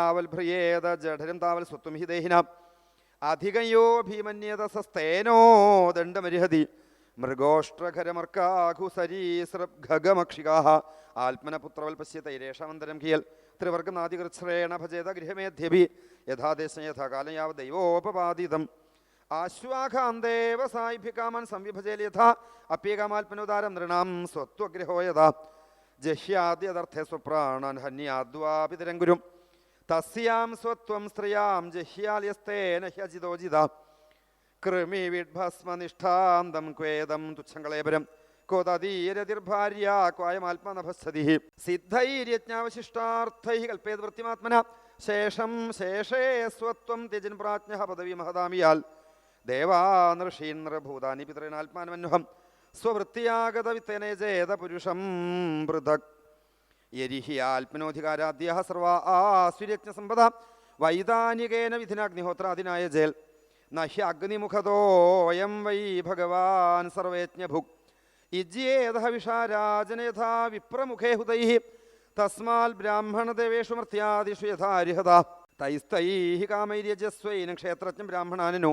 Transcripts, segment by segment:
യാവൽ ജഠരം താവൽ സ്വത്വം ഹി ദേഹിന. അധികയോ ഭീമന്യത സസ്തേനോ ദണ്ഡമരിഹതി. മൃഗോഷ്ട്രഖരമർക്കാഘുസരീസൃഗമക്ഷികാ ആത്മനപുത്രവൽ പശ്യതൈരേഷമന്തരം ഖിയൽ. ത്രിവർഗനാദികൃച്ഛ്രേണ ഭജേത ഗൃഹമേധ്യഭി. യഥാദേശം യഥാകാലം യാവ ദൈവോപപാദിതം ആശ്വാഘാന്തേവ സായിഭികാമൻ സംവിഭജേൽ യഥാ. അപ്യേകാമാത്മനോദാരം നൃണാം സ്വത്വഗ്രഹോ യഥാ. ജഹ്യാദ്യതർത്ഥേ സ്വപ്രാണാൻ ഹന്യാദ്വാപിതരം ഗുരും തസ്യാം സ്വത്വം സ്ത്രീയാം ജഹ്യാല്യസ്തേന ഹ്യജിതോജിത. കൃമി വിഡ്ഭസ്മനിഷ്ഠാന്തം ക്വേദം തുച്ഛങ്കളേപരം കോതീരതിർഭാര്യ ക്വായമാത്മനഭസ്സതി. സിദ്ധൈര്യജ്ഞാവശിഷ്ടാർത്ഥൈ കൽപ്പേത് വൃത്തിമാത്മന ശേഷം ശേഷേ സ്വത്വം ത്യജൻ പ്രാജ്ഞ പദവി മഹദാമിയാൽ ദേവാനൃഷീന്ദ്രഭൂതാനി പിതൃനാത്മാനമന്വഹം. സ്വവൃത്തിയാഗത വിത്തേനേ ചേത പുരുഷം പൃഥക് യരിഹി സർവ ആസുര്യജ്ഞ വൈതാനികേന വിധിനാഗ്നിഹോത്രാദിനായ ജേൽ. നഹ്യ അഗ്നിമുഖതോയം വൈ ഭഗവാൻ സർവേജ്ഞഭുക്. ഇജ്യേതഹ വിഷാരാജന വിപ്രമുഖേ ഹുതൈ തസ്മാൽ ബ്രാഹ്മണദേവേഷു മർത്യാദിഷു യഥാരിഹത തൈസ്തൈ കാമൈര്യജസ്വൈന ക്ഷേത്രജ്ഞം ബ്രാഹ്മണാനനു.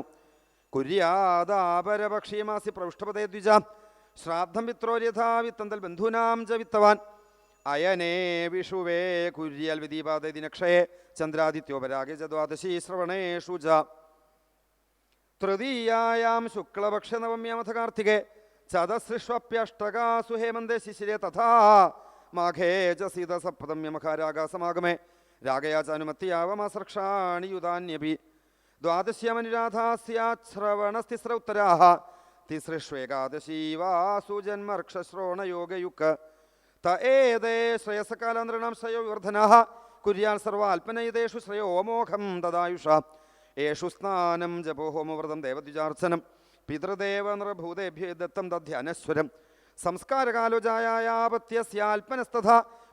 കുര്യാദാപരപക്ഷീമാസി പ്രവിഷ്ടപതേ ദ്വിജ. ശ്രാദ്ധം പിത്രോര്യഥാ വിത്തന്തൽ ബന്ധൂനാം ച വിത്തവാൻ. അയനേ വിഷുവേ കുര്യൽ വിദീപാദേ ദിനക്ഷയെ ചന്ദ്രാദിത്യോപരാഗേ ശ്രവണേ ശ്രവണേഷു ച ശുക്ലപക്ഷ ശുക്ലപക്ഷനവമ്യമഥ കാർത്തികേ ചതസൃഷ്വപ്യഷ്ടകാസു ഹേമന്തേ ശിശിരേ തഥാ. മാഘേ ച സീത രാഗയാ ചാനുമത്തിയാവമാസർക്ഷാണി യുതാന്യപി ദ്വാദശ്യമനുരാധാസ്യാശ്രവണസ്തിസ്ര ഉത്തരാः തിസൃഷ്വേകാദശീ വാസു ജന്മർക്ഷശ്രോണയോഗയുക്ക ത ഏതേ ശ്രേയസകാലാന്തരണം ശ്രയോ വിവർധന കുര്യാൽ സർവാൽപ്പനയിതേഷു ശ്രയോ മോഘം തദായുഷ യേഷു സ്നാനം ജപോ ദേവദ്വിജാർച്ചനം പിതൃദേവ നൃഭൂതേഭ്യ ദത്തം തദ്ധ്യനശ്വരം സംസ്കാരകാലോജായാപത്യസ്യാൽപ്പനസ്തഥ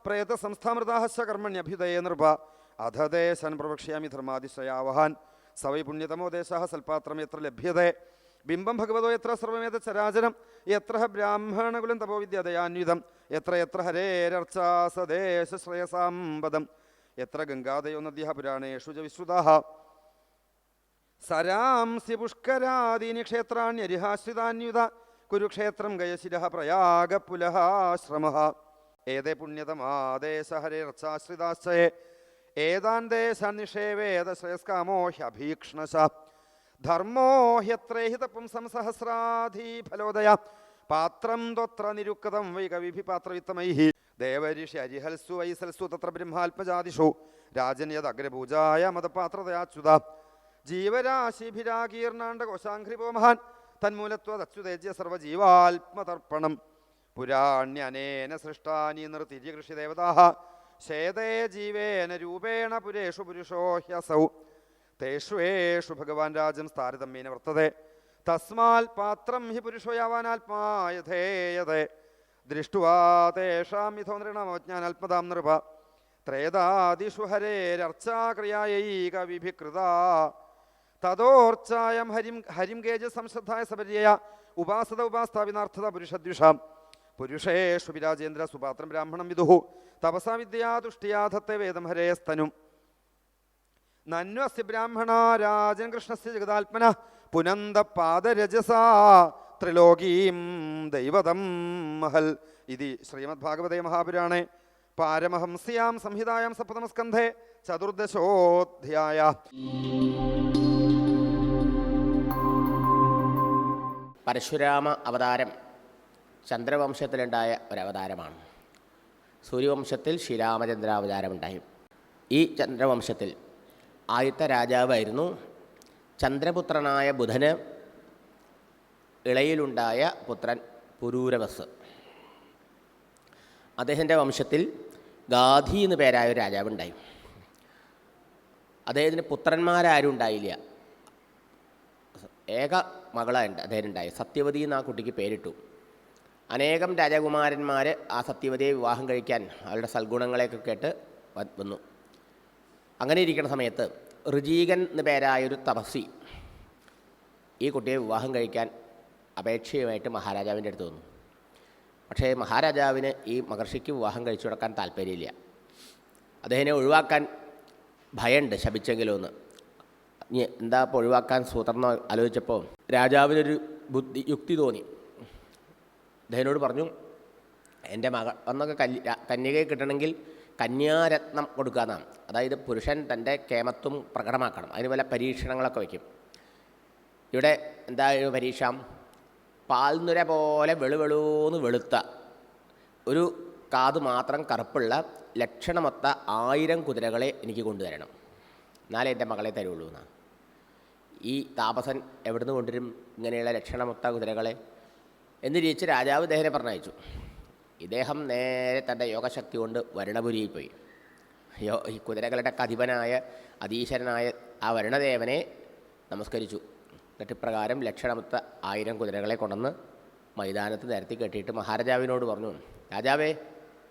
പ്രേത സംസ്ഥാമൃതാഹ കർമ്മണ്യഭ്യുദയേ നൃപ. അധദേശൻ പ്രവക്ഷ്യാമി ധർമാതിശയാവഹാൻ സവൈ പുണ്യതമോ ദേശ സൽപാത്രം എത്ര ലഭ്യതേ? ബിംബം ഭഗവതോ എത്ര സർവമേത ചരാചരം? എത്ര ബ്രാഹ്മണകുലം തപോവിദ്യതയാന്വിതം എത്ര എത്ര ഹരേരർച്ചാ സദേശ ശ്രേയസാമ്പദം എത്ര ഗംഗാദയോ നദ്യ പുരാണേഷു ച വിശ്രുതാः സരാംസി പുഷ്കരാദീനി ക്ഷേത്രാണ്യരിഹാശ്രിതാന്യുത കുരുക്ഷേത്രം ഗയശിര പ്രയാഗ പുലഹാശ്രമ ഏതേ പുണ്യതമാദേശ ഹരേർച്ചാശ്രിതാശ്രയേ ഏതാന്തേശ നിഷേവേദ ശ്രേയസ്കാമോ ധർമ്മോ ഹ്യത്രേഹി തപുംസം സഹസ്രാധീ ഫലോദയ. പാത്രം ത്വത്ര നിരുക്തം വൈ കവിഭി പാത്രവിത്തമൈ ദേവരിഷി അരിഹൽസു വൈസൽസു തത്ര ബ്രഹ്മാത്മജാതിഷു രാജൻ യദഗ്രപൂജായ മതപാത്രതയാച്യുത ജീവരാശിഭിരാകീർണാണ്ട കോശാംഘ്രിപോ മഹാൻ. തന്മൂലത്വതച്യുതേജ്യ സർവജീവാത്മതർപ്പണം. പുരാണ്യനേന സൃഷ്ടാനി നിർത്തിര്യ കൃഷിദേവതാः ശേതേ ജീവേന രൂപേണ പുരേഷു പുരുഷോ ഹ്യസൗ. തേഷ്വേഷു ഭഗവാൻ രാജം താരതമ്യേന വർത്തതേ തസ്മാൽ പാത്രം ഹി പുരുഷോ യാവാനാത്മായഥേയതേ ദൃഷ്ടുവാ തേഷാം ഇഥോ നൃണമജ്ഞാനാത്മതാം നൃപ. ത്രേതാദിഷു ഹരേരർച്ചാക്രിയായൈക വിഭികൃത തതോർച്ചായം ഹരിം ഹരിം ഗേജ സംശ്രദ്ധായ സപര്യ ഉപാസത ഉപാസ്ഥാപിനാർത്ഥത പുരുഷദ്വിഷാം. പുരുഷേഷു വിരാജേന്ദ്ര സുപാത്രം ബ്രാഹ്മണം വിദുഹു. തപസാ വിദ്യാ തുഷ്ടിയാധത്തെ വേദം ഹരേസ്തനും നന്വസ്യ ബ്രാഹ്മണ രാജൻ കൃഷ്ണസ്യ ജഗതാത്മന പുനന്ത പാദരജസാ ത്രിലോകീം ദൈവതം മഹൽ. ഇതി ശ്രീമദ്ഭാഗവതേ മഹാപുരാണേ. പാരമഹംസ്യാം സംഹിതായാം സപ്തമസ്കന്ധേ ചതുർദശോധ്യായ. പരശുരാമ അവതാരം ചന്ദ്രവംശത്തിലുണ്ടായ ഒരവതാരമാണ്. സൂര്യവംശത്തിൽ ശ്രീരാമചന്ദ്രാവതാരമുണ്ടായി. ഈ ചന്ദ്രവംശത്തിൽ ആദ്യത്തെ രാജാവായിരുന്നു ചന്ദ്രപുത്രനായ ബുധന് ഇളയിലുണ്ടായ പുത്രൻ പുരൂരവസ്. അദ്ദേഹത്തിന്റെ വംശത്തിൽ ഗാധി എന്ന് പേരായ ഒരു രാജാവുണ്ടായി. അദ്ദേഹത്തിന് പുത്രന്മാരാരും ഉണ്ടായില്ല. ഏക മകളാണ് ഉണ്ടായി. സത്യവതി എന്ന് ആ കുട്ടിക്ക് പേരിട്ടു. അനേകം രാജകുമാരന്മാർ ആ സത്യവതിയെ വിവാഹം കഴിക്കാൻ അവരുടെ സൽഗുണങ്ങളെയൊക്കെ കേട്ട് വന്നു. അങ്ങനെ ഇരിക്കുന്ന സമയത്ത് ഋജീകൻ എന്ന് പേരായൊരു തപസ്വി ഈ കുട്ടിയെ വിവാഹം കഴിക്കാൻ അപേക്ഷയുമായിട്ട് മഹാരാജാവിന്റെ അടുത്ത് വന്നു. പക്ഷേ മഹാരാജാവിന് ഈ മഹർഷിക്ക് വിവാഹം കഴിച്ചു കൊടുക്കാൻ താല്പര്യമില്ല. അദ്ദേഹത്തിനെ ഒഴിവാക്കാൻ ഭയമുണ്ട് ശപിച്ചെങ്കിലും ഒന്ന് എന്താ ഇപ്പോൾ ഒഴിവാക്കാൻ സൂത്രം ആലോചിച്ചപ്പോൾ രാജാവിനൊരു ബുദ്ധി യുക്തി തോന്നി. അദ്ദേഹനോട് പറഞ്ഞു എന്റെ മക എന്നൊക്കെ കല്യ കന്യകയെ കിട്ടണമെങ്കിൽ കന്യാരത്നം കൊടുക്കാന്നാണ് അതായത് പുരുഷൻ തന്റെ കേമത്വം പ്രകടമാക്കണം. അതിന് വല്ല പരീക്ഷണങ്ങളൊക്കെ വയ്ക്കും. ഇവിടെ എന്താ പരീക്ഷ പാൽനുര പോലെ വെളുവെളൂന്ന് വെളുത്ത ഒരു കാത് മാത്രം കറുപ്പുള്ള ലക്ഷണമൊത്ത ആയിരം കുതിരകളെ എനിക്ക് കൊണ്ടുവരണം. എന്നാലേ എന്റെ മകളെ തരുള്ളൂ എന്നാണ്. ഈ താപസൻ എവിടുന്ന് കൊണ്ടുവരും? ഇങ്ങനെയുള്ള ലക്ഷണമൊത്ത കുതിരകളെ? എന്ന് ചോദിച്ച് രാജാവ് ദേഹനെ പറഞ്ഞയച്ചു. ഇദ്ദേഹം നേരെ തന്റെ യോഗശക്തി കൊണ്ട് വരുണപുരിയിൽ പോയി യോ ഈ കുതിരകളുടെ കതിപനായ അതീശ്വരനായ ആ വരുണദേവനെ നമസ്കരിച്ചു. എന്നിട്ട് ഇപ്രകാരം ലക്ഷണമൊത്ത ആയിരം കുതിരകളെ കൊണ്ടുവന്ന് മൈതാനത്ത് നിരത്തി കെട്ടിയിട്ട് മഹാരാജാവിനോട് പറഞ്ഞു രാജാവേ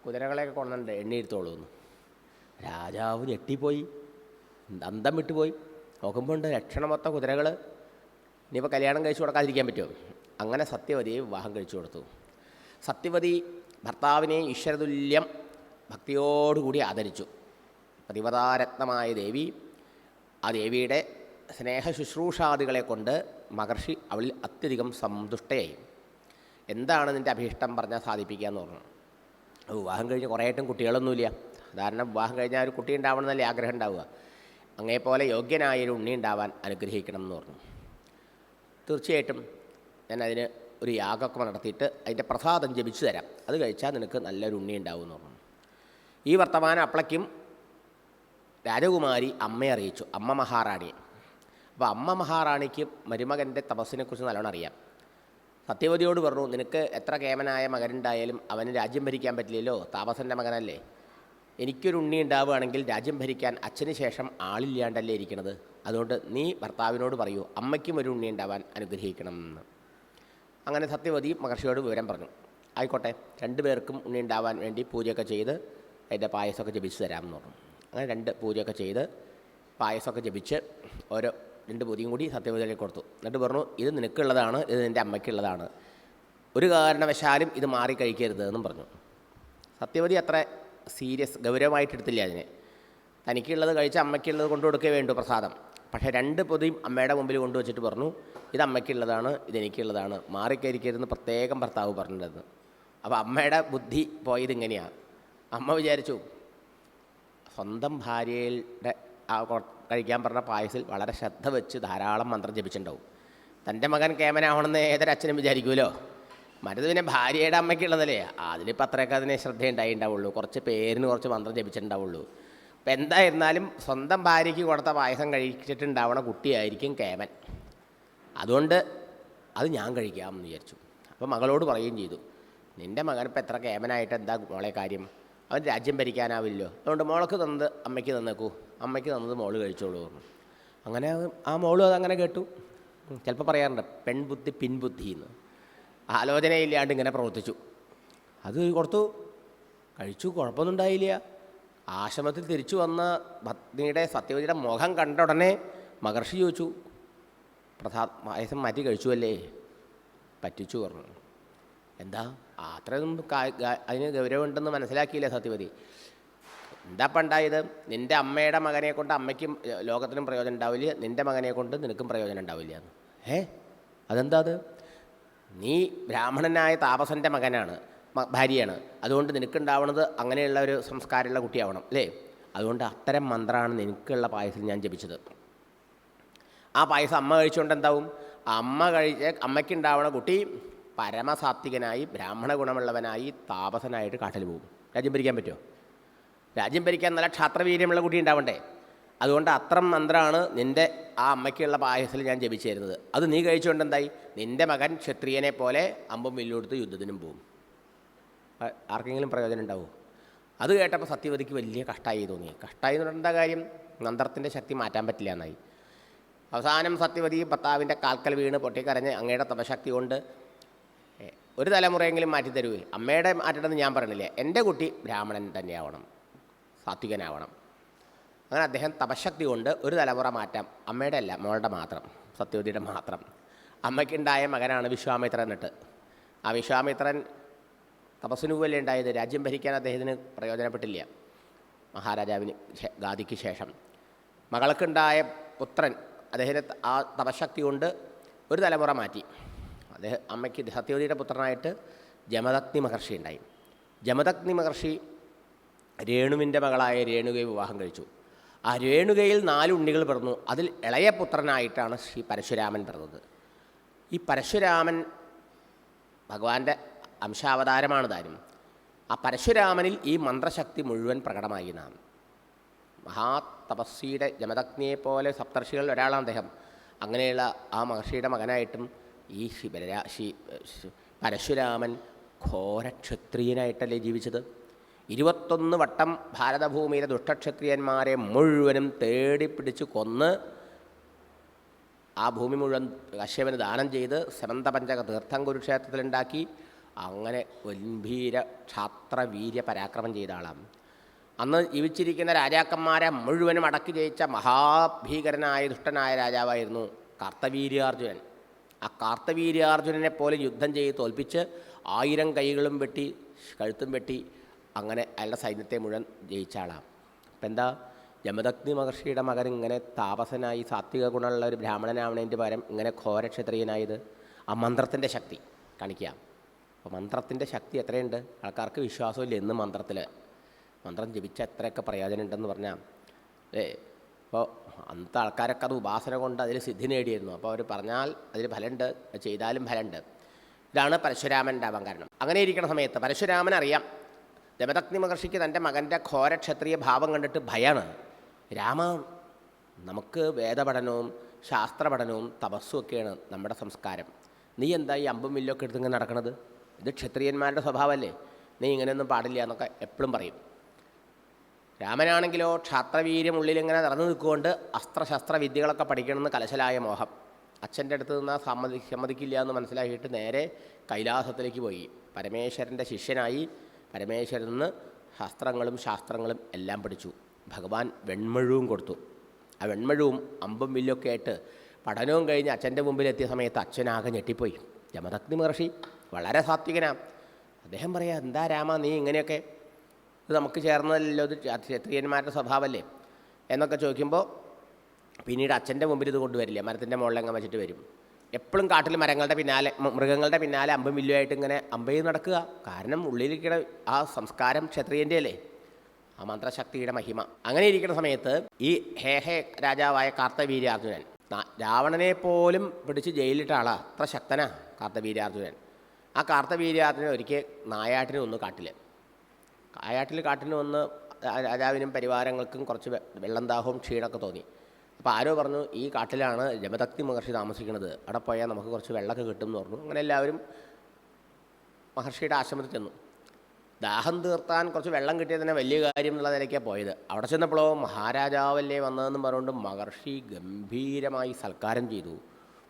കുതിരകളെയൊക്കെ കൊണ്ടുവന്നിട്ട് എണ്ണിയെടുത്തോളൂ എന്ന്. രാജാവ് ഞെട്ടിപ്പോയി അന്തം വിട്ടുപോയി നോക്കുമ്പോൾ ഉണ്ട് ലക്ഷണമൊത്ത കുതിരകൾ ഇനിയിപ്പോൾ കല്യാണം കഴിച്ചു കൊടുക്കാതിരിക്കാൻ പറ്റുമോ? അങ്ങനെ സത്യവതിയെ വിവാഹം കഴിച്ചു കൊടുത്തു. സത്യവതി ഭർത്താവിനെ ഈശ്വരതുല്യം ഭക്തിയോടുകൂടി ആദരിച്ചു. പതിവതാരത്നമായ ദേവി ആ ദേവിയുടെ സ്നേഹ ശുശ്രൂഷാദികളെ കൊണ്ട് മഹർഷി അവളിൽ അത്യധികം സന്തുഷ്ടയായി. എന്താണ് നിന്റെ അഭീഷ്ടം പറഞ്ഞാൽ സാധിപ്പിക്കുക എന്ന് പറഞ്ഞു. വിവാഹം കഴിഞ്ഞ് കുറേ ആയിട്ടും കുട്ടികളൊന്നുമില്ല. സാധാരണ വിവാഹം കഴിഞ്ഞാൽ ഒരു കുട്ടി ഉണ്ടാവണമെന്നല്ലേ ആഗ്രഹം ഉണ്ടാവുക. അങ്ങേപോലെ യോഗ്യനായൊരു ഉണ്ണി ഉണ്ടാവാൻ അനുഗ്രഹിക്കണം എന്ന് പറഞ്ഞു. തീർച്ചയായിട്ടും ഞാൻ അതിന് ഒരു യാഗമൊക്കെ നടത്തിയിട്ട് അതിന്റെ പ്രസാദം ജപിച്ചു തരാം. അത് കഴിച്ചാൽ നിനക്ക് നല്ലൊരു ഉണ്ണി ഉണ്ടാവും എന്ന് പറഞ്ഞു. ഈ വർത്തമാനം അപ്പളയ്ക്കും രാജകുമാരി അമ്മയെ അറിയിച്ചു. അമ്മ മഹാറാണിയെ അപ്പോൾ അമ്മ മഹാറാണിക്ക് മരുമകന്റെ തപസ്സിനെക്കുറിച്ച് നല്ലോണം അറിയാം. സത്യവതിയോട് പറഞ്ഞു നിനക്ക് എത്ര കേമനായ മകനുണ്ടായാലും അവന് രാജ്യം ഭരിക്കാൻ പറ്റില്ലല്ലോ. താപസന്റെ മകനല്ലേ. എനിക്കൊരു ഉണ്ണി ഉണ്ടാവുകയാണെങ്കിൽ രാജ്യം ഭരിക്കാൻ അച്ഛന് ശേഷം ആളില്ലാണ്ടല്ലേ ഇരിക്കണത്. അതുകൊണ്ട് നീ ഭർത്താവിനോട് പറയൂ അമ്മയ്ക്കും ഒരു ഉണ്ണി ഉണ്ടാവാൻ അനുഗ്രഹിക്കണം എന്ന്. അങ്ങനെ സത്യവതി മഹർഷിയോട് വിവരം പറഞ്ഞു. ആയിക്കോട്ടെ രണ്ടുപേർക്കും ഉണ്ണി ഉണ്ടാവാൻ വേണ്ടി പൂജയൊക്കെ ചെയ്ത് അതിന്റെ പായസമൊക്കെ ജപിച്ച് തരാമെന്ന് പറഞ്ഞു. അങ്ങനെ രണ്ട് പൂജയൊക്കെ ചെയ്ത് പായസമൊക്കെ ജപിച്ച് ഓരോ രണ്ട് പൊതിയും കൂടി സത്യവതിയിലേക്ക് കൊടുത്തു. എന്നിട്ട് പറഞ്ഞു ഇത് നിനക്കുള്ളതാണ് ഇത് നിന്റെ അമ്മയ്ക്കുള്ളതാണ്. ഒരു കാരണവശാലും ഇത് മാറി കഴിക്കരുത് എന്നും പറഞ്ഞു. സത്യവതി അത്ര സീരിയസ് ഗൗരവമായിട്ട് എടുത്തില്ല അതിനെ. തനിക്കുള്ളത് കഴിച്ച് അമ്മയ്ക്കുള്ളത് കൊണ്ടു കൊടുക്കേ വേണ്ടു പ്രസാദം. പക്ഷേ രണ്ട് പൊതിയും അമ്മയുടെ മുമ്പിൽ കൊണ്ടുവച്ചിട്ട് പറഞ്ഞു ഇത് അമ്മയ്ക്കുള്ളതാണ് ഇതെനിക്കുള്ളതാണ് മാറിക്കരിക്കരുതെന്ന് പ്രത്യേകം ഭർത്താവ് പറഞ്ഞിട്ടുണ്ടെന്ന് അപ്പോൾ അമ്മയുടെ ബുദ്ധി പോയത് ഇങ്ങനെയാണ് അമ്മ വിചാരിച്ചു സ്വന്തം ഭാര്യയുടെ ആ കഴിക്കാൻ പറഞ്ഞ പായസിൽ വളരെ ശ്രദ്ധ വെച്ച് ധാരാളം മന്ത്രം ജപിച്ചിട്ടുണ്ടാവും. തന്റെ മകൻ കേമനാവണമെന്ന് ഏതൊരച്ഛനും വിചാരിക്കുമല്ലോ മറ്റത് പിന്നെ ഭാര്യയുടെ അമ്മയ്ക്കുള്ളതല്ലേ. അതിലിപ്പോൾ അത്രയൊക്കെ അതിനെ ശ്രദ്ധയുണ്ടായിട്ടുണ്ടാവുള്ളൂ കുറച്ച് പേരിന് കുറച്ച് മന്ത്രം ജപിച്ചിട്ടുണ്ടാവുള്ളൂ. അപ്പം എന്തായിരുന്നാലും സ്വന്തം ഭാര്യയ്ക്ക് കൊടുത്ത പായസം കഴിച്ചിട്ടുണ്ടാവണ കുട്ടിയായിരിക്കും കേമൻ അതുകൊണ്ട് അത് ഞാൻ കഴിക്കാമെന്ന് വിചാരിച്ചു. അപ്പോൾ മകളോട് പറയുകയും ചെയ്തു. നിന്റെ മകൻ ഇപ്പം എത്ര കേമനായിട്ട് എന്താ മോളെ കാര്യം? അവൻ രാജ്യം ഭരിക്കാനാവില്ലല്ലോ. അതുകൊണ്ട് മോൾക്ക് തന്നത് അമ്മയ്ക്ക് തന്നേക്കൂ. അമ്മയ്ക്ക് തന്നത് മോൾ കഴിച്ചോളൂ. അങ്ങനെ ആ മോളും അതങ്ങനെ കേട്ടു. ചിലപ്പോൾ പറയാറുണ്ട് പെൺബുദ്ധി പിൻബുദ്ധി എന്ന്. ആലോചനയില്ലാണ്ട് ഇങ്ങനെ പ്രവർത്തിച്ചു. അത് കൊടുത്തു. കഴിച്ചു കുഴപ്പമൊന്നും ഉണ്ടായില്ല. ആശ്രമത്തിൽ തിരിച്ചു വന്ന ഭത്നിയുടെ സത്യവതിയുടെ മുഖം കണ്ട ഉടനെ മഹർഷി ചോദിച്ചു പ്രധാ പായസം മാറ്റി കഴിച്ചുവല്ലേ? പറ്റിച്ചു പറഞ്ഞു എന്താ? അത്രയും അതിന് ഗൗരവമുണ്ടെന്ന് മനസ്സിലാക്കിയില്ല സത്യവതി? എന്താ പണ്ടായത്? നിന്റെ അമ്മയുടെ മകനെ കൊണ്ട് അമ്മയ്ക്കും ലോകത്തിനും പ്രയോജനം ഉണ്ടാവില്ല. നിന്റെ മകനെ കൊണ്ട് നിനക്കും പ്രയോജനം ഉണ്ടാവില്ല. എന്ന് ഏ അതെന്താ അത്? നീ ബ്രാഹ്മണനായ താപസന്റെ മകനാണ്. ഭാര്യയാണ്. അതുകൊണ്ട് നിനക്കുണ്ടാവണത് അങ്ങനെയുള്ള ഒരു സംസ്കാരമുള്ള കുട്ടിയാവണം അല്ലേ? അതുകൊണ്ട് അത്തരം മന്ത്രമാണ് നിനക്കുള്ള പായസം ഞാൻ ജപിച്ചത്. ആ പായസം അമ്മ കഴിച്ചുകൊണ്ട് എന്താവും? അമ്മ കഴിച്ച അമ്മയ്ക്കുണ്ടാവണ കുട്ടി പരമസാത്വികനായി ബ്രാഹ്മണ ഗുണമുള്ളവനായി താപസനായിട്ട് കാട്ടിൽ പോകും. രാജ്യം ഭരിക്കാൻ പറ്റുമോ? രാജ്യം ഭരിക്കാൻ നല്ല ക്ഷാത്രവീര്യമുള്ള കുട്ടി ഉണ്ടാവണ്ടേ? അതുകൊണ്ട് അത്രം മന്ത്രമാണ് നിന്റെ ആ അമ്മയ്ക്കുള്ള പായസത്തിൽ ഞാൻ ജപിച്ചു തരുന്നത്. അത് നീ കഴിച്ചുകൊണ്ട് എന്തായി? നിന്റെ മകൻ ക്ഷത്രിയനെ പോലെ അമ്പും വില്ലുകൊടുത്ത് യുദ്ധത്തിനും പോകും. ആർക്കെങ്കിലും പ്രയോജനം ഉണ്ടാവുമോ അത് കേട്ടപ്പോൾ സത്യവതിക്ക് വലിയ കഷ്ടമായി തോന്നി. കഷ്ടമായി എന്ന് പറഞ്ഞാൽ കാര്യം നന്ദർത്തിന്റെ ശക്തി മാറ്റാൻ പറ്റില്ല എന്നായി. അവസാനം സത്യവതി ഭർത്താവിന്റെ കാൽക്കൽ വീണ് പൊട്ടിക്കരഞ്ഞ് അങ്ങയുടെ തപശക്തി കൊണ്ട് ഒരു തലമുറയെങ്കിലും മാറ്റി തരുവേ അമ്മയുടെ മാറ്റണമെന്ന് ഞാൻ പറഞ്ഞില്ലേ എന്റെ കുട്ടി ബ്രാഹ്മണൻ തന്നെയാവണം സാത്വികനാവണം. അങ്ങനെ അദ്ദേഹം തപശക്തി കൊണ്ട് ഒരു തലമുറ മാറ്റാം. അമ്മയുടെ അല്ല മോളുടെ മാത്രം സത്യവതിയുടെ മാത്രം. അമ്മയ്ക്കുണ്ടായ മകനാണ് വിശ്വാമിത്രൻ എന്നിട്ട്. ആ വിശ്വാമിത്രൻ തപസ്സിനു പോലെ ഉണ്ടായത് രാജ്യം ഭരിക്കാൻ അദ്ദേഹത്തിന് പ്രയോജനപ്പെട്ടില്ല. മഹാരാജാവിന് ഗാദിക്ക് ശേഷം. മകൾക്കുണ്ടായ പുത്രൻ അദ്ദേഹത്തെ ആ തപശക്തി കൊണ്ട് ഒരു തലമുറ മാറ്റി. അദ്ദേഹം അമ്മയ്ക്ക് സത്യവതിയുടെ പുത്രനായിട്ട് ജമദഗ്നി മഹർഷി ഉണ്ടായി. ജമദഗ്നി മഹർഷി രേണുവിന്റെ മകളായ രേണുകയെ വിവാഹം കഴിച്ചു. ആ രേണുകയിൽ നാല് ഉണ്ണികൾ പിറന്നു. അതിൽ ഇളയ പുത്രനായിട്ടാണ് ശ്രീ പരശുരാമൻ പിറന്നത്. ഈ പരശുരാമൻ ഭഗവാന്റെ അംശാവതാരമാണ് താനും ആ പരശുരാമനിൽ ഈ മന്ത്രശക്തി മുഴുവൻ പ്രകടമായി നാം മഹാതപസ്വിയുടെ ജമദഗ്നിയെ പോലെ സപ്തർഷികളിൽ ഒരാളാണ് അദ്ദേഹം. അങ്ങനെയുള്ള ആ മഹർഷിയുടെ മകനായിട്ടും ഈ ശിവരാ ശി പരശുരാമൻ ഘോരക്ഷത്രിയനായിട്ടല്ലേ ജീവിച്ചത്. ഇരുപത്തൊന്ന് വട്ടം ഭാരതഭൂമിയിലെ ദുഷ്ടക്ഷത്രിയന്മാരെ മുഴുവനും തേടി തേടിപ്പിടിച്ച് കൊന്ന് ആ ഭൂമി മുഴുവൻ കശ്യപന് ദാനം ചെയ്ത് സമന്തപഞ്ചക തീർത്ഥം കുരുക്ഷേത്രത്തിലുണ്ടാക്കി. അങ്ങനെ ഗംഭീര ക്ഷാത്രവീര്യ പരാക്രമം ചെയ്ത ആളാണ്. അന്ന് ജീവിച്ചിരിക്കുന്ന രാജാക്കന്മാരെ മുഴുവനും അടക്കി ജയിച്ച മഹാഭീകരനായ ദുഷ്ടനായ രാജാവായിരുന്നു കാർത്തവീര്യാർജുനൻ. ആ കാർത്തവീര്യാർജുനനെ പോലെ യുദ്ധം ചെയ്ത് തോൽപ്പിച്ച് ആയിരം കൈകളും വെട്ടി കഴുത്തും വെട്ടി അങ്ങനെ അയാളുടെ സൈന്യത്തെ മുഴുവൻ ജയിച്ച ആളാണ്. അപ്പം എന്താ? യമദഗ്നി മഹർഷിയുടെ മകൻ ഇങ്ങനെ താപസനായി സാത്വിക ഗുണമുള്ള ഒരു ബ്രാഹ്മണനാവണേന്റെ പകരം ഇങ്ങനെ ഘോരക്ഷത്രിയനായത് ആ മന്ത്രത്തിന്റെ ശക്തി കാണിക്കാം അപ്പോൾ മന്ത്രത്തിന്റെ ശക്തി എത്രയുണ്ട്? ആൾക്കാർക്ക് വിശ്വാസമില്ല എന്ന് മന്ത്രത്തിൽ മന്ത്രം ജപിച്ച എത്രയൊക്കെ പ്രയോജനമുണ്ടെന്ന് പറഞ്ഞാൽ ഏ അപ്പോൾ അന്നത്തെ ആൾക്കാരൊക്കെ അത് ഉപാസന കൊണ്ട് അതിൽ സിദ്ധി നേടിയിരുന്നു. അപ്പോൾ അവർ പറഞ്ഞാൽ അതിൽ ഫലമുണ്ട് ചെയ്താലും ഫലമുണ്ട്. ഇതാണ് പരശുരാമന്റെ ആവാൻ കാരണം അങ്ങനെ ഇരിക്കുന്ന സമയത്ത് പരശുരാമൻ അറിയാം ദമതഗ്നി മഹർഷിക്ക് തന്റെ മകന്റെ ഘോരക്ഷത്രിയ ഭാവം കണ്ടിട്ട് ഭയമാണ് രാമ നമുക്ക് വേദപഠനവും ശാസ്ത്രപഠനവും തപസ്സും ഒക്കെയാണ് നമ്മുടെ സംസ്കാരം. നീ എന്താ ഈ അമ്പും വില്ലൊക്കെ എടുത്തിങ്ങനെ നടക്കണത്? ഇത് ക്ഷത്രിയന്മാരുടെ സ്വഭാവമല്ലേ? നീ ഇങ്ങനെയൊന്നും പാടില്ല എന്നൊക്കെ എപ്പോഴും പറയും. രാമനാണെങ്കിലോ ക്ഷാത്രവീര്യം ഉള്ളിലിങ്ങനെ നടന്നു നിൽക്കുകൊണ്ട് അസ്ത്രശസ്ത്ര വിദ്യകളൊക്കെ പഠിക്കണമെന്ന് കലശലായ മോഹം. അച്ഛന്റെ അടുത്ത് നിന്ന് സമ്മതി സമ്മതിക്കില്ല എന്ന് മനസ്സിലാക്കിയിട്ട് നേരെ കൈലാസത്തിലേക്ക് പോയി. പരമേശ്വരന്റെ ശിഷ്യനായി പരമേശ്വരൻ നിന്ന് ശാസ്ത്രങ്ങളും ശാസ്ത്രങ്ങളും എല്ലാം പഠിച്ചു. ഭഗവാൻ വെൺമഴുവും കൊടുത്തു. ആ വെൺമഴുവും അമ്പും വില്ലൊക്കെ ആയിട്ട് പഠനവും കഴിഞ്ഞ് അച്ഛന്റെ മുമ്പിലെത്തിയ സമയത്ത് അച്ഛനാകെ ഞെട്ടിപ്പോയി. ജമദഗ്നി മഹർഷി വളരെ സാത്വികനാണ് അദ്ദേഹം പറയാം എന്താ രാമ നീ ഇങ്ങനെയൊക്കെ ഇത് നമുക്ക് ചേർന്നതല്ലോ ഇത് ക്ഷത്രിയന്മാരുടെ സ്വഭാവമല്ലേ? എന്നൊക്കെ ചോദിക്കുമ്പോൾ പിന്നീട് അച്ഛന്റെ മുമ്പിൽ ഇത് കൊണ്ടുവരില്ല? മരത്തിന്റെ മുകളിലങ്ങ് വെച്ചിട്ട് വരും. എപ്പോഴും കാട്ടിൽ മരങ്ങളുടെ പിന്നാലെ മൃഗങ്ങളുടെ പിന്നാലെ അമ്പും വില്ലുമായിട്ട് ഇങ്ങനെ അമ്പയിൽ നടക്കുക. കാരണം ഉള്ളിലിരിക്കുന്ന ആ സംസ്കാരം ക്ഷത്രിയന്റെ അല്ലേ ആ മന്ത്രശക്തിയുടെ മഹിമ. അങ്ങനെ ഇരിക്കുന്ന സമയത്ത് ഈ ഹേഹേ രാജാവായ കാർത്തവീര്യാർജുനൻ രാവണനെ പോലും പിടിച്ച് ജയിലിട്ട ആളാ. അത്ര ശക്തനാ കാർത്തവീര്യാർജുനൻ. ആ കാർത്തവീര്യാർജുനൻ ഒരിക്കൽ നായാട്ടിനെ ഒന്ന് കാട്ടിൽ കായാട്ടിൽ കാട്ടിന് വന്ന് രാജാവിനും പരിവാരങ്ങൾക്കും കുറച്ച് വെള്ളം ദാഹവും ക്ഷീണമൊക്കെ തോന്നി. അപ്പോൾ ആരോ പറഞ്ഞു ഈ കാട്ടിലാണ് ജമദക്തി മഹർഷി താമസിക്കുന്നത് അവിടെ പോയാൽ നമുക്ക് കുറച്ച് വെള്ളമൊക്കെ കിട്ടും എന്ന് പറഞ്ഞു. അങ്ങനെ എല്ലാവരും മഹർഷിയുടെ ആശ്രമത്തിൽ ചെന്നു. ദാഹം തീർത്താൻ കുറച്ച് വെള്ളം കിട്ടിയത് തന്നെ വലിയ കാര്യം എന്നുള്ള നിലയ്ക്കാണ് പോയത്. അവിടെ ചെന്നപ്പോഴോ മഹാരാജാവല്ലേ വന്നതെന്ന് പറഞ്ഞുകൊണ്ട് മഹർഷി ഗംഭീരമായി സൽക്കാരം ചെയ്തു.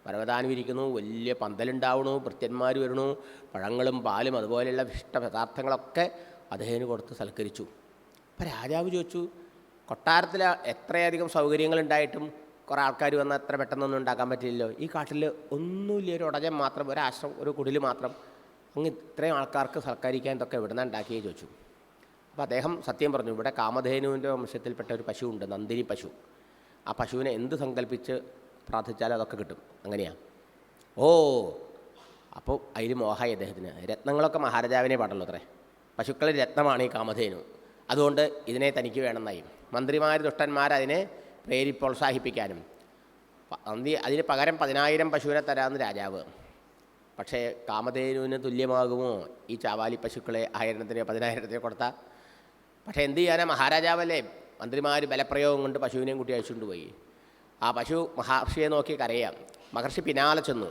പരവതാനം ഇരിക്കുന്നു വലിയ പന്തലുണ്ടാവണു ഭൃത്യന്മാർ വരണു പഴങ്ങളും പാലും അതുപോലെയുള്ള ഇഷ്ട പദാർത്ഥങ്ങളൊക്കെ അദ്ദേഹത്തിന് കൊടുത്ത് സൽക്കരിച്ചു. അപ്പം രാജാവ് ചോദിച്ചു കൊട്ടാരത്തിൽ എത്രയധികം സൗകര്യങ്ങളുണ്ടായിട്ടും കുറേ ആൾക്കാർ വന്നാൽ എത്ര പെട്ടെന്നൊന്നും ഉണ്ടാക്കാൻ പറ്റില്ലല്ലോ? ഈ കാട്ടിൽ ഒന്നുമില്ല ഒരു ഉടജൻ മാത്രം ഒരു ഒരു കുടിൽ മാത്രം. അങ്ങ് ഇത്രയും ആൾക്കാർക്ക് സൽക്കരിക്കാൻ ഇതൊക്കെ എവിടുന്ന ഉണ്ടാക്കിയേ ചോദിച്ചു. അപ്പോൾ അദ്ദേഹം സത്യം പറഞ്ഞു ഇവിടെ കാമധേനുവിന്റെ വംശത്തിൽപ്പെട്ട ഒരു പശുവുണ്ട് നന്ദിനി പശു. ആ പശുവിനെ എന്ത് സങ്കല്പിച്ച് പ്രാർത്ഥിച്ചാലും അതൊക്കെ കിട്ടും. അങ്ങനെയാ. ഓ അപ്പോൾ അതിൽ മോഹായി അദ്ദേഹത്തിന്. രത്നങ്ങളൊക്കെ മഹാരാജാവിനെ പാടുള്ളൂ അത്രേ. പശുക്കൾ രത്നമാണ് ഈ കാമധേനു. അതുകൊണ്ട് ഇതിനെ തനിക്ക് വേണമെന്നായി. മന്ത്രിമാർ ദുഷ്ടന്മാർ അതിനെ പ്രേരി പ്രോത്സാഹിപ്പിക്കാനും. അന്തി അതിന് പകരം പതിനായിരം പശുവിനെ തരാമെന്ന് രാജാവ്. പക്ഷേ കാമധേനുവിന് തുല്യമാകുമോ? ഈ ചാവാലി പശുക്കളെ ആയിരത്തിന് പതിനായിരത്തിന് കൊടുത്ത? പക്ഷേ എന്ത് ചെയ്യാനാ? മഹാരാജാവല്ലേ. മന്ത്രിമാർ ബലപ്രയോഗം കൊണ്ട് പശുവിനെയും കൂട്ടി അയച്ചുകൊണ്ട് പോയി. ആ പശു മഹർഷിയെ നോക്കി കരയാം. മഹർഷി പിന്നാലെ ചെന്നു.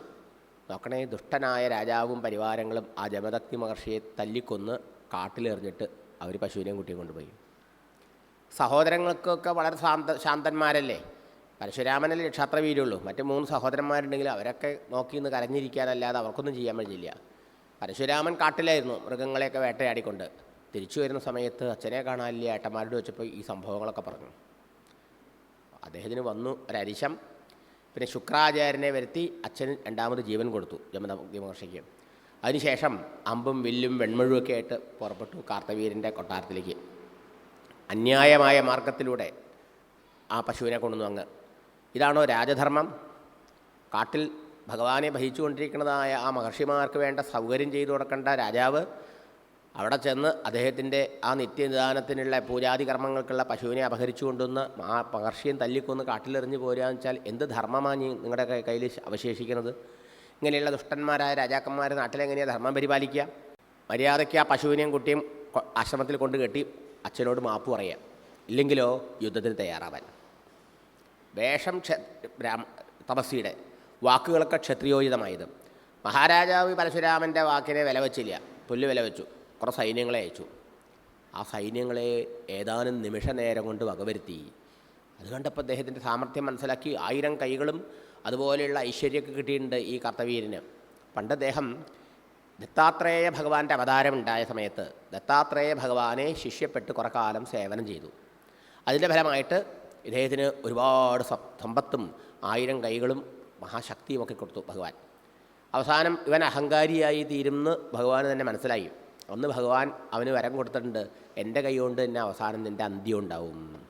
നോക്കണേ ദുഷ്ടനായ രാജാവും പരിവാരങ്ങളും ആ ജമദഗ്നി മഹർഷിയെ തല്ലിക്കൊന്ന് കാട്ടിലെറിഞ്ഞിട്ട് അവർ പശുവിനെയും കുട്ടിയും കൊണ്ടുപോയി. സഹോദരങ്ങൾക്കൊക്കെ വളരെ ശാന്ത ശാന്തന്മാരല്ലേ? പരശുരാമനല്ലേ ക്ഷത്രവീരുള്ളൂ മറ്റ് മൂന്ന് സഹോദരന്മാരുണ്ടെങ്കിൽ അവരൊക്കെ നോക്കി നിന്ന് കരഞ്ഞിരിക്കാനല്ലാതെ അവർക്കൊന്നും ചെയ്യാൻ പറ്റില്ല. പരശുരാമൻ കാട്ടിലായിരുന്നു മൃഗങ്ങളെയൊക്കെ വേട്ടയാടിക്കൊണ്ട്. തിരിച്ചു വരുന്ന സമയത്ത് അച്ഛനെ കാണാനില്ല ഏട്ടന്മാരോട് വെച്ചപ്പോൾ ഈ സംഭവങ്ങളൊക്കെ പറഞ്ഞു. അദ്ദേഹത്തിന് വന്നു ഒരരിശം പിന്നെ ശുക്രാചാര്യനെ വരുത്തി അച്ഛൻ രണ്ടാമത് ജീവൻ കൊടുത്തു ജമദഗ്നി മഹർഷിക്ക് അതിനുശേഷം അമ്പും വില്ലും വെൺമഴുവൊക്കെ ആയിട്ട് പുറപ്പെട്ടു കാർത്തവീരന്റെ കൊട്ടാരത്തിലേക്ക്. അന്യായമായ മാർഗത്തിലൂടെ ആ പശുവിനെ കൊണ്ടുവന്നു അങ്ങ്. ഇതാണോ രാജധർമ്മം? കാട്ടിൽ ഭഗവാനെ ഭജിച്ചുകൊണ്ടിരിക്കുന്നതായ ആ മഹർഷിമാർക്ക് വേണ്ട സൗകര്യം ചെയ്തു കൊടുക്കേണ്ട രാജാവ് അവിടെ ചെന്ന് അദ്ദേഹത്തിന്റെ ആ നിത്യനിദാനത്തിനുള്ള പൂജാതി കർമ്മങ്ങൾക്കുള്ള പശുവിനെ അപഹരിച്ചു കൊണ്ടുവന്ന് ആ മഹർഷിയും തല്ലിക്കൊന്ന് കാട്ടിലെറിഞ്ഞ് പോരുകയെന്ന് വെച്ചാൽ എന്ത് ധർമ്മമാണ് നിങ്ങളുടെ കയ്യിൽ അവശേഷിക്കുന്നത് ഇങ്ങനെയുള്ള ദുഷ്ടന്മാരായ രാജാക്കന്മാർ നാട്ടിലെങ്ങനെയാണ് ധർമ്മം പരിപാലിക്കുക? മര്യാദയ്ക്ക് ആ പശുവിനെയും കുട്ടിയും ആശ്രമത്തിൽ കൊണ്ട് കെട്ടി അച്ഛനോട് മാപ്പ് പറയുക. ഇല്ലെങ്കിലോ യുദ്ധത്തിന് തയ്യാറാവാൻ. വേഷം ക്ഷ തപസ്സിയുടെ വാക്കുകളൊക്കെ ക്ഷത്രിയോചിതമായത്. മഹാരാജാവ് പരശുരാമന്റെ വാക്കിനെ വില വെച്ചില്ല. പുല്ല് വില വെച്ചു. കുറേ സൈന്യങ്ങളെ അയച്ചു. ആ സൈന്യങ്ങളെ ഏതാനും നിമിഷ നേരം കൊണ്ട് വകവരുത്തി. അത് കണ്ടപ്പോൾ അദ്ദേഹത്തിന്റെ സാമർഥ്യം മനസ്സിലാക്കി. ആയിരം കൈകളും അതുപോലെയുള്ള ഐശ്വര്യമൊക്കെ കിട്ടിയിട്ടുണ്ട് ഈ കർത്തവീരന് പണ്ട് അദ്ദേഹം ദത്താത്രേയ ഭഗവാന്റെ അവതാരമുണ്ടായ സമയത്ത് ദത്താത്രേയ ഭഗവാനെ ശിഷ്യപ്പെട്ട് കുറേ കാലം സേവനം ചെയ്തു. അതിന്റെ ഫലമായിട്ട് ഇദ്ദേഹത്തിന് ഒരുപാട് സമ്പത്തും ആയിരം കൈകളും മഹാശക്തിയുമൊക്കെ കൊടുത്തു ഭഗവാൻ. അവസാനം ഇവൻ അഹങ്കാരിയായി തീരുമെന്ന് ഭഗവാൻ തന്നെ മനസ്സിലായി. അന്ന് ഭഗവാൻ അവന് വരം കൊടുത്തിട്ടുണ്ട്. എന്റെ കൈ കൊണ്ട് തന്നെ അവസാനം നിന്റെ അന്ത്യം ഉണ്ടാവും.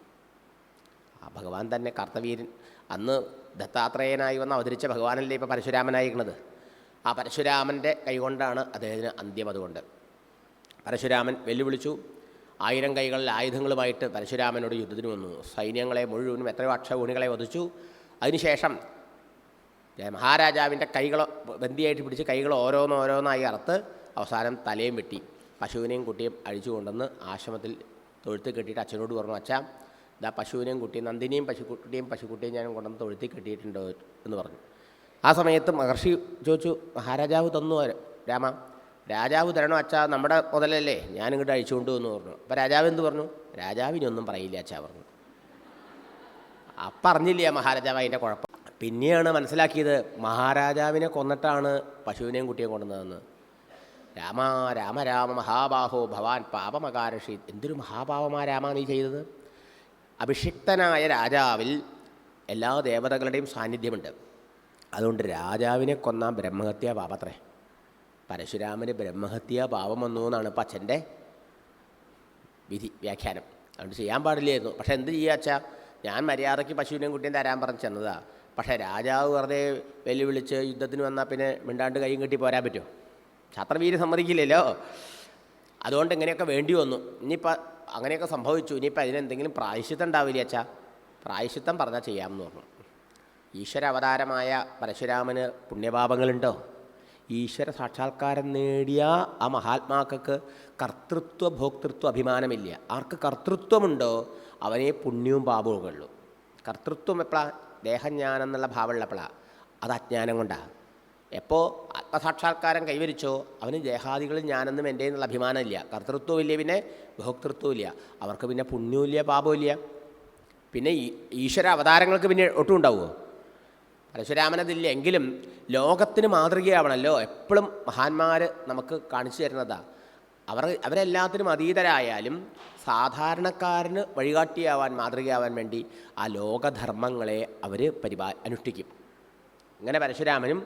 ആ ഭഗവാൻ തന്നെ കർത്തവീരൻ അന്ന് ദത്താത്രേയനായി വന്ന് അവതരിച്ച ഭഗവാനല്ലേ ഇപ്പോൾ പരശുരാമനായിരിക്കുന്നത്? ആ പരശുരാമന്റെ കൈകൊണ്ടാണ് അദ്ദേഹത്തിന് അന്ത്യം അതുകൊണ്ട്. പരശുരാമൻ വെല്ലുവിളിച്ചു. ആയിരം കൈകളിൽ ആയുധങ്ങളുമായിട്ട് പരശുരാമനോട് യുദ്ധത്തിന് വന്നു. സൈന്യങ്ങളെ മുഴുവനും എത്രയോ അക്ഷഗുണികളെ വധിച്ചു. അതിനുശേഷം മഹാരാജാവിന്റെ കൈകൾ ബന്ദിയായിട്ട് പിടിച്ച് കൈകൾ ഓരോന്നോരോന്നായി അറുത്ത് അവസാനം തലയും വെട്ടി. പശുവിനെയും കുട്ടിയും അഴിച്ചു കൊണ്ടുവന്ന് ആശ്രമത്തിൽ തൊഴുത്ത് കെട്ടിയിട്ട് അച്ഛനോട് പറഞ്ഞു അച്ഛാ ഇതാ പശുവിനെയും കുട്ടിയും നന്ദിനെയും പശുക്കുട്ടിയും പശുക്കുട്ടിയും ഞാൻ കൊണ്ടുവന്ന് തൊഴുത്തി കെട്ടിയിട്ടുണ്ട് എന്ന് പറഞ്ഞു. ആ സമയത്ത് മഹർഷി ചോദിച്ചു മഹാരാജാവ് തന്നു രാമ? രാജാവ് തരണോ അച്ഛാ നമ്മുടെ മുതലല്ലേ ഞാനിങ്ങോട്ട് അഴിച്ചുകൊണ്ട് എന്ന് പറഞ്ഞു. അപ്പോൾ രാജാവ് എന്ത് പറഞ്ഞു? രാജാവിനൊന്നും പറയില്ല അച്ഛാ പറഞ്ഞു. പറഞ്ഞില്ല മഹാരാജാവ് അതിന്റെ കുഴപ്പം? പിന്നെയാണ് മനസ്സിലാക്കിയത് മഹാരാജാവിനെ കൊന്നിട്ടാണ് പശുവിനെയും കുട്ടിയെയും കൊണ്ടുവന്നതെന്ന്. രാമ രാമ രാമ മഹാബാഹോ ഭവാൻ പാപമകാരഷി എന്തൊരു മഹാപാപമാ രാമ നീ ചെയ്തത്? അഭിഷിക്തനായ രാജാവിൽ എല്ലാ ദേവതകളുടെയും സാന്നിധ്യമുണ്ട്. അതുകൊണ്ട് രാജാവിനെ കൊന്ന ബ്രഹ്മഹത്യ പാപത്രേ. പരശുരാമന് ബ്രഹ്മഹത്യ പാപം വന്നു എന്നാണ് ഇപ്പം അച്ഛന്റെ വിധി വ്യാഖ്യാനം. അതുകൊണ്ട് ചെയ്യാൻ പാടില്ലായിരുന്നു. പക്ഷേ എന്ത് ചെയ്യുക അച്ഛാ? ഞാൻ മര്യാദയ്ക്ക് പശുവിനെയും കുട്ടിയും തരാൻ പറഞ്ഞ് ചെന്നതാണ് പക്ഷേ രാജാവ് വെറുതെ വെല്ലുവിളിച്ച് യുദ്ധത്തിന് വന്നാൽ പിന്നെ മിണ്ടാണ്ട് കൈയും കെട്ടി പോരാൻ പറ്റുമോ? ഛാത്രവീര് സമ്മതിക്കില്ലല്ലോ. അതുകൊണ്ട് ഇങ്ങനെയൊക്കെ വേണ്ടി വന്നു. ഇനിയിപ്പോൾ അങ്ങനെയൊക്കെ സംഭവിച്ചു. ഇനിയിപ്പോൾ അതിനെന്തെങ്കിലും പ്രായശിത്തം ഉണ്ടാവില്ല അച്ഛാ? പ്രായശിത്തം പറഞ്ഞാൽ ചെയ്യാമെന്ന് പറഞ്ഞു. ഈശ്വര അവതാരമായ പരശുരാമന് പുണ്യപാപങ്ങളുണ്ടോ? ഈശ്വര സാക്ഷാത്കാരം നേടിയ ആ മഹാത്മാക്കൾക്ക് കർത്തൃത്വ ഭോക്തൃത്വ അഭിമാനമില്ല. ആർക്ക് കർത്തൃത്വമുണ്ടോ അവനെ പുണ്യവും പാപവും ഉള്ളൂ. കർത്തൃത്വം എപ്പോഴാണ് ദേഹജ്ഞാനം എന്നുള്ള ഭാവമുള്ളപ്പോഴാണ് അത് അജ്ഞാനം കൊണ്ടാണ് എപ്പോൾ ആത്മസാക്ഷാത്കാരം കൈവരിച്ചോ അവന് ദേഹാദികളിൽ ഞാനെന്നും എന്റെ എന്നുള്ള അഭിമാനമില്ല. കർത്തൃത്വമില്ല പിന്നെ ഭോക്തൃത്വവും ഇല്ല അവർക്ക് പിന്നെ പാപവും ഇല്ല പിന്നെ ഈശ്വര അവതാരങ്ങൾക്ക് പിന്നെ ഒട്ടും ഉണ്ടാവുമോ? പരശുരാമനതില്ല. എങ്കിലും ലോകത്തിന് മാതൃകയാവണമല്ലോ എപ്പോഴും മഹാന്മാർ നമുക്ക് കാണിച്ചു തരുന്നതാ. അവർ അവരെല്ലാത്തിനും അതീതരായാലും സാധാരണക്കാരന് വഴികാട്ടിയാവാൻ മാതൃകയാവാൻ വേണ്ടി ആ ലോകധർമ്മങ്ങളെ അവർ പരിപാ അനുഷ്ഠിക്കും. ഇങ്ങനെ പരശുരാമനും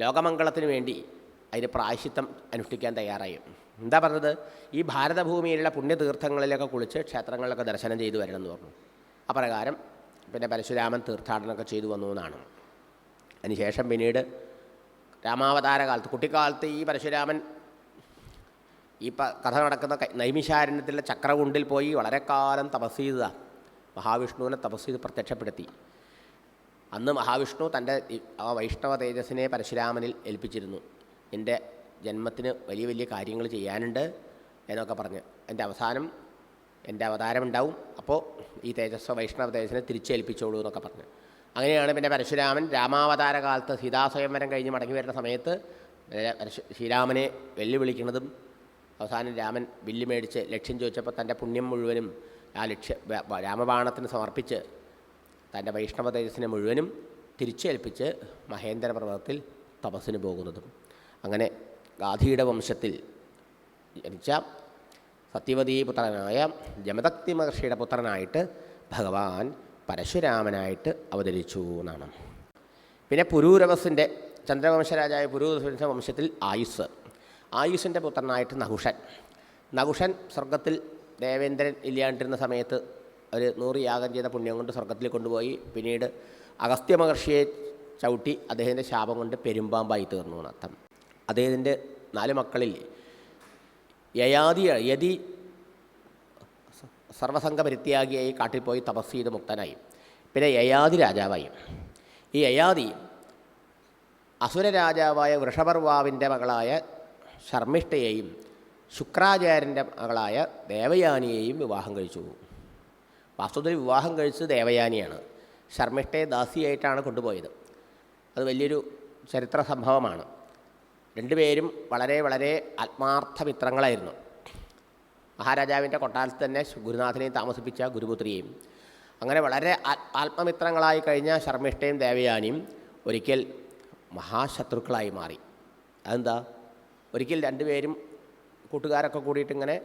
ലോകമംഗളത്തിന് വേണ്ടി അതിന് പ്രായശിത്തം അനുഷ്ഠിക്കാൻ തയ്യാറായി. എന്താ പറഞ്ഞത്? ഈ ഭാരതഭൂമിയിലുള്ള പുണ്യതീർത്ഥങ്ങളിലൊക്കെ കുളിച്ച് ക്ഷേത്രങ്ങളിലൊക്കെ ദർശനം ചെയ്തു വരണം എന്ന് പറഞ്ഞു. അപ്രകാരം പിന്നെ പരശുരാമൻ തീർത്ഥാടനമൊക്കെ ചെയ്തു വന്നു എന്നാണ്. അതിനുശേഷം പിന്നീട് രാമാവതാര കാലത്ത് കുട്ടിക്കാലത്ത് ഈ പരശുരാമൻ ഈ കഥ നടക്കുന്ന നൈമിശാരണ്യത്തിലെ ചക്രകുണ്ടിൽ പോയി വളരെ കാലം തപസ് ചെയ്തതാണ് മഹാവിഷ്ണുവിനെ തപസ് ചെയ്ത് പ്രത്യക്ഷപ്പെടുത്തി. അന്ന് മഹാവിഷ്ണു തന്റെ ആ വൈഷ്ണവ തേജസ്സിനെ പരശുരാമനിൽ ഏൽപ്പിച്ചിരുന്നു. എന്റെ ജന്മത്തിന് വലിയ വലിയ കാര്യങ്ങൾ ചെയ്യാനുണ്ട് എന്നൊക്കെ പറഞ്ഞ്. എന്റെ അവസാനം എന്റെ അവതാരം ഉണ്ടാവും അപ്പോൾ ഈ തേജസ് വൈഷ്ണവ തേജസ്സിനെ തിരിച്ചേൽപ്പിച്ചോളൂ എന്നൊക്കെ പറഞ്ഞ്. അങ്ങനെയാണ് പിന്നെ പരശുരാമൻ രാമാവതാര കാലത്ത് സീതാസ്വയംവരം കഴിഞ്ഞ് മടങ്ങി വരുന്ന സമയത്ത് ശ്രീരാമനെ വെല്ലുവിളിക്കുന്നതും അവസാനം രാമൻ വില്ല് മേടിച്ച് ലക്ഷ്യം ചോദിച്ചപ്പോൾ തന്റെ പുണ്യം മുഴുവനും ആ ലക്ഷ്യ രാമബാണത്തിന് സമർപ്പിച്ച് തന്റെ വൈഷ്ണവ തേജസ്സിനെ മുഴുവനും തിരിച്ചേൽപ്പിച്ച് മഹേന്ദ്ര പർവതത്തിൽ തപസ്സിന് പോകുന്നതും. അങ്ങനെ ഗാധിയുടെ വംശത്തിൽ ജനിച്ച സത്യവതീ പുത്രനായ ജമദക്തി മഹർഷിയുടെ പുത്രനായിട്ട് ഭഗവാൻ പരശുരാമനായിട്ട് അവതരിച്ചു എന്നാണ്. പിന്നെ പുരൂരവസിന്റെ ചന്ദ്രവംശരാജായ പുരൂരവസിന്റെ വംശത്തിൽ ആയുസ്. ആയുസിന്റെ പുത്രനായിട്ട് നഹുഷൻ നഹുഷൻ സ്വർഗത്തിൽ ദേവേന്ദ്രൻ ഇല്ലാണ്ടിരുന്ന സമയത്ത് ഒരു നൂറ് യാഗം ചെയ്ത പുണ്യം കൊണ്ട് സ്വർഗത്തിൽ കൊണ്ടുപോയി. പിന്നീട് അഗസ്ത്യ മഹർഷിയെ ചവിട്ടി അദ്ദേഹത്തിന്റെ ശാപം കൊണ്ട് പെരുമ്പാമ്പായി തീർന്നു എന്നർത്ഥം അദ്ദേഹത്തിന്റെ നാല് മക്കളിൽ യയാതി യതി സർവസംഘ പരിത്യാഗിയായി കാട്ടിൽ പോയി തപസ് ചെയ്ത് മുക്തനായി. പിന്നെ യയാതി രാജാവായി. ഈ യയാതി അസുര രാജാവായ വൃഷപർവാവിന്റെ മകളായ ശർമ്മിഷ്ഠയെയും ശുക്രാചാര്യന്റെ മകളായ ദേവയാനിയെയും വിവാഹം കഴിച്ചു. വാസ്തവത്തിൽ വിവാഹം കഴിച്ചത് ദേവയാനിയാണ്. ശർമ്മിഷ്ഠയെ ദാസിയായിട്ടാണ് കൊണ്ടുപോയത്. അത് വലിയൊരു ചരിത്ര സംഭവമാണ്. രണ്ടുപേരും വളരെ വളരെ ആത്മാർത്ഥ മിത്രങ്ങളായിരുന്നു. മഹാരാജാവിന്റെ കൊട്ടാരത്തിൽ തന്നെ ഗുരുനാഥനെയും താമസിപ്പിച്ച ഗുരുപുത്രിയെയും. അങ്ങനെ വളരെ ആത്മമിത്രങ്ങളായി കഴിഞ്ഞ ശർമ്മിഷ്ഠയും ദേവയാനിയും ഒരിക്കൽ മഹാശത്രുക്കളായി മാറി. അതെന്താ? ഒരിക്കൽ രണ്ടുപേരും കൂട്ടുകാരൊക്കെ കൂടിയിട്ട് ഇങ്ങനെ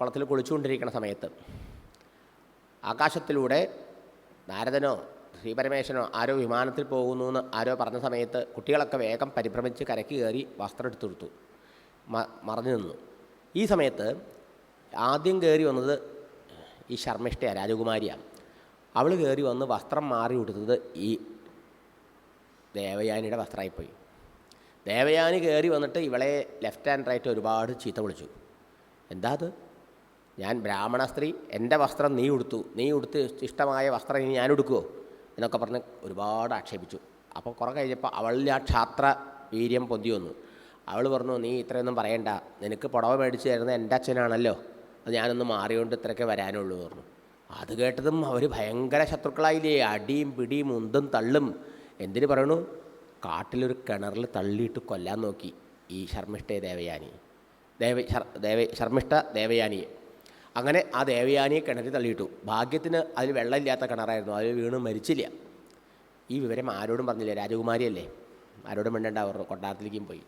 കുളത്തിൽ കുളിച്ചുകൊണ്ടിരിക്കുന്ന സമയത്ത് ആകാശത്തിലൂടെ നാരദനോ ശ്രീപരമേശ്വരനോ ആരോ വിമാനത്തിൽ പോകുന്നു എന്ന് ആരോ പറഞ്ഞ സമയത്ത് കുട്ടികളൊക്കെ വേഗം പരിഭ്രമിച്ച് കരക്ക് കയറി വസ്ത്രം എടുത്തു കൊടുത്തു മറഞ്ഞു നിന്നു. ഈ സമയത്ത് ആദ്യം കയറി വന്നത് ഈ ശർമ്മിഷ്ഠയാണ് രാജകുമാരിയാണ് അവൾ കയറി വന്ന് വസ്ത്രം മാറി കൊടുത്തത് ഈ ദേവയാനിയുടെ വസ്ത്രമായിപ്പോയി ദേവയാനി കയറി വന്നിട്ട് ഇവളെ ലെഫ്റ്റ് ആൻഡ് റൈറ്റ് ഒരുപാട് ചീത്ത വിളിച്ചു. എന്താ അത്? ഞാൻ ബ്രാഹ്മണ സ്ത്രീ എന്റെ വസ്ത്രം നീ ഉടുത്തു. നീ ഉടുത്ത് ഇഷ്ടമായ വസ്ത്രം ഇനി ഞാൻ ഉടുക്കുമോ എന്നൊക്കെ പറഞ്ഞ് ഒരുപാട് ആക്ഷേപിച്ചു. അപ്പോൾ കുറേ കഴിഞ്ഞപ്പോൾ അവളിൽ ആ ക്ഷാത്ര വീര്യം പൊന്തി വന്നു. അവൾ പറഞ്ഞു നീ ഇത്രയൊന്നും പറയണ്ട. നിനക്ക് പുടവ മേടിച്ചു തരുന്നത് എന്റെ അച്ഛനാണല്ലോ. അത് ഞാനൊന്ന് മാറിയോണ്ട് ഇത്രയൊക്കെ വരാനുള്ളൂ പറഞ്ഞു. അത് കേട്ടതും അവർ ഭയങ്കര ശത്രുക്കളായില്ലേ. അടിയും പിടിയും ഉന്തും തള്ളും. എന്തിനു പറയണു? കാട്ടിലൊരു കിണറിൽ തള്ളിയിട്ട് കൊല്ലാൻ നോക്കി ഈ ശർമ്മിഷ്ഠയെ ദേവയാനി. ദേവ ശർമ്മിഷ്ഠ ദേവയാനിയെ. അങ്ങനെ ആ ദേവയാനിയെ കിണറ്റിൽ തള്ളിയിട്ടു. ഭാഗ്യത്തിന് അതിൽ വെള്ളമില്ലാത്ത കിണറായിരുന്നു. അതിൽ വീണ് മരിച്ചില്ല. ഈ വിവരം ആരോടും പറഞ്ഞില്ല. രാജകുമാരിയല്ലേ? ആരോടും മിണ്ടണ്ട. അവർ കൊട്ടാരത്തിലേക്കും പോയി.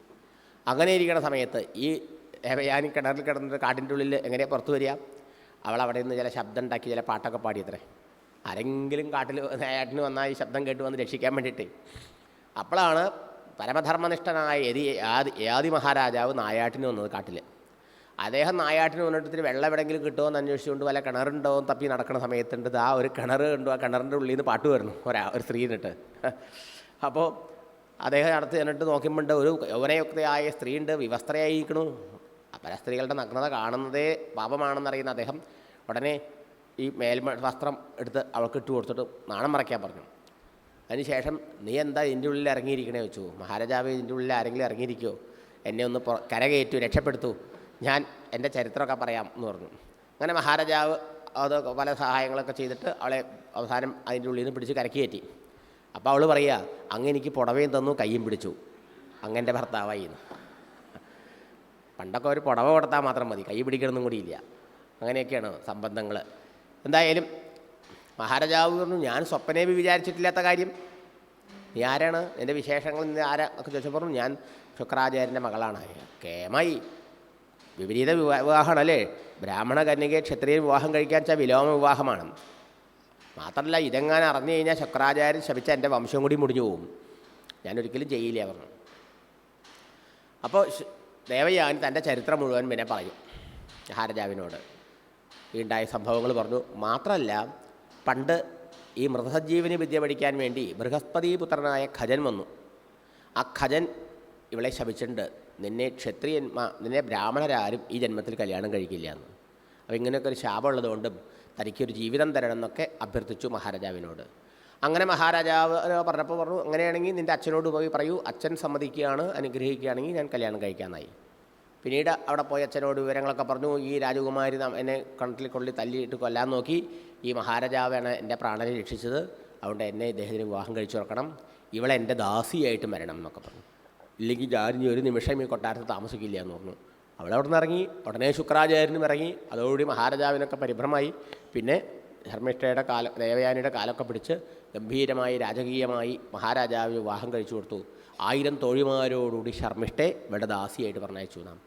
അങ്ങനെ ഇരിക്കുന്ന സമയത്ത് ഈ ദേവയാനി കിണറിൽ കിടന്നിട്ട് കാട്ടിന്റെ ഉള്ളിൽ എങ്ങനെ പുറത്തു വരിക? അവൾ അവിടെ നിന്ന് ചില ശബ്ദം ഉണ്ടാക്കി ചില പാട്ടൊക്കെ പാടി പാടിയത്രേ ആരെങ്കിലും കാട്ടിൽ ഏട്ടന് വന്നാൽ ഈ ശബ്ദം കേട്ട് വന്ന് രക്ഷിക്കാൻ വേണ്ടിയിട്ട്. അപ്പോഴാണ് പരമധർമ്മനിഷ്ഠനായ യതി യാതി യാതി മഹാരാജാവ് നായാട്ടിന് വന്നത് കാട്ടിൽ. അദ്ദേഹം നായാട്ടിന് വന്നിട്ട് വെള്ളം എവിടെയെങ്കിലും കിട്ടുമോ അന്വേഷിച്ചുകൊണ്ട് വല്ല കിണറുണ്ടോ തപ്പി നടക്കുന്ന സമയത്തുണ്ട്. ആ ഒരു കിണർ ഉണ്ടോ ആ കിണറിന്റെ ഉള്ളിൽ നിന്ന് പാട്ട് വരുന്നു. ഒരാ ഒരു സ്ത്രീ നിന്നിട്ട് അപ്പോൾ അദ്ദേഹം അടുത്ത് ചെന്നിട്ട് നോക്കുമ്പോണ്ട് ഒരു യൗവനയുക്തയായ സ്ത്രീയുണ്ട്. വിവസ്ത്രയായിരിക്കണു. പല സ്ത്രീകളുടെ നഗ്നത കാണുന്നതേ പാപമാണെന്നറിയുന്ന അദ്ദേഹം ഉടനെ ഈ മേൽമ വസ്ത്രം എടുത്ത് അവൾക്ക് ഇട്ട് കൊടുത്തിട്ട് നാണം മറയ്ക്കാൻ പറഞ്ഞു. അതിനുശേഷം നീ എന്താ ഇതിന്റെ ഉള്ളിൽ ഇറങ്ങിയിരിക്കണേ? വെച്ചു മഹാരാജാവ് ഇതിന്റെ ഉള്ളിൽ ആരെങ്കിലും ഇറങ്ങിയിരിക്കുമോ എന്നെ ഒന്ന് കരകയറ്റു രക്ഷപ്പെടുത്തു. ഞാൻ എന്റെ ചരിത്രമൊക്കെ പറയാം എന്ന് പറഞ്ഞു. അങ്ങനെ മഹാരാജാവ് അത് പല സഹായങ്ങളൊക്കെ ചെയ്തിട്ട് അവളെ അവസാനം അതിന്റെ ഉള്ളിൽ നിന്ന് പിടിച്ച് കരക്കി കയറ്റി. അപ്പോൾ അവൾ പറയുക അങ്ങ് എനിക്ക് പുടവയും തന്നു കയ്യും പിടിച്ചു. അങ്ങന്റെ ഭർത്താവായി എന്ന്. പണ്ടൊക്കെ ഒരു പുടവ കൊടുത്താൽ മാത്രം മതി കൈ പിടിക്കണമെന്നും ഇല്ല. അങ്ങനെയൊക്കെയാണ് സംബന്ധങ്ങൾ. എന്തായാലും മഹാരാജാവ് പറഞ്ഞു ഞാൻ സ്വപ്നേ വിചാരിച്ചിട്ടില്ലാത്ത കാര്യം. നീ ആരാണ്? എന്റെ വിശേഷങ്ങൾ നിന്ന് ആരാ? ഒക്കെ ചോദിച്ചപ്പോൾ ഞാൻ ശുക്രാചാര്യന്റെ മകളാണ്. കേമായി. വിപരീത വിവാ വിവാഹമാണല്ലേ? ബ്രാഹ്മണ കന്യകയെ ക്ഷത്രിയൻ വിവാഹം കഴിക്കാൻ വെച്ചാൽ വിലോമ വിവാഹമാണ്. മാത്രമല്ല ഇതെങ്ങാൻ അറിഞ്ഞു കഴിഞ്ഞാൽ ശുക്രാചാര്യൻ ശപിച്ച എന്റെ വംശം കൂടി മുടിഞ്ഞു പോകും ഞാനൊരിക്കലും ചെയ്യില്ല പറഞ്ഞു അപ്പോൾ ദേവയാനി തന്റെ ചരിത്രം മുഴുവൻ പിന്നെ പറഞ്ഞു ഹാരജാവിനോട് ഉണ്ടായ സംഭവങ്ങൾ പറഞ്ഞു. മാത്രമല്ല പണ്ട് ഈ മൃതസഞ്ജീവനി വിദ്യ പഠിക്കാൻ വേണ്ടി ബൃഹസ്പതി പുത്രനായ ഖജൻ വന്നു. ആ ഖജൻ ഇവളെ ശപിച്ചിട്ടുണ്ട്. നിന്നെ ക്ഷത്രിയന്മാ നിന്നെ ബ്രാഹ്മണരാരും ഈ ജന്മത്തിൽ കല്യാണം കഴിക്കില്ല എന്ന് അപ്പോൾ ഇങ്ങനെയൊക്കെ ഒരു ശാപമുള്ളതുകൊണ്ടും തനിക്കൊരു ജീവിതം തരണം എന്നൊക്കെ അഭ്യർത്ഥിച്ചു മഹാരാജാവിനോട്. അങ്ങനെ മഹാരാജാവ് പറഞ്ഞപ്പോൾ പറഞ്ഞു അങ്ങനെയാണെങ്കിൽ നിന്റെ അച്ഛനോട് പോയി പറയൂ അച്ഛൻ സമ്മതിക്കുകയാണ് അനുഗ്രഹിക്കുകയാണെങ്കിൽ ഞാൻ കല്യാണം കഴിക്കാനായി. പിന്നീട് അവിടെ പോയി അച്ഛനോട് വിവരങ്ങളൊക്കെ പറഞ്ഞു ഈ രാജകുമാരി എന്നെ കണത്തിൽ കൊള്ളി തല്ലിയിട്ട് കൊല്ലാൻ നോക്കി. ഈ മഹാരാജാവാണ് എന്റെ പ്രാണനെ രക്ഷിച്ചത്. അതുകൊണ്ട് എന്നെ ഇദ്ദേഹത്തിന് വിവാഹം കഴിച്ചു കൊടുക്കണം. ഇവളെ എന്റെ ദാസിയായിട്ട് മരണം എന്നൊക്കെ പറഞ്ഞു. ഇല്ലെങ്കിൽ ആരും ഒരു നിമിഷം ഈ കൊട്ടാരത്തിൽ താമസിക്കില്ല എന്ന് പറഞ്ഞു. അവിടെ അവിടെ നിന്ന് ഇറങ്ങി ഉടനെ ശുക്രാചാര്യനും ഇറങ്ങി അതോടുകൂടി മഹാരാജാവിനൊക്കെ പരിഭ്രമായി പിന്നെ ധർമ്മിഷ്ഠയുടെ കാല ദേവയാനിയുടെ കാലൊക്കെ പിടിച്ച് ഗംഭീരമായി രാജകീയമായി മഹാരാജാവിന് വിവാഹം കഴിച്ചു കൊടുത്തു. ആയിരം തോഴിമാരോടുകൂടി ശർമ്മിഷ്ഠെ ഇവിടെ ദാസിയായിട്ട് പറഞ്ഞയച്ചു നാം.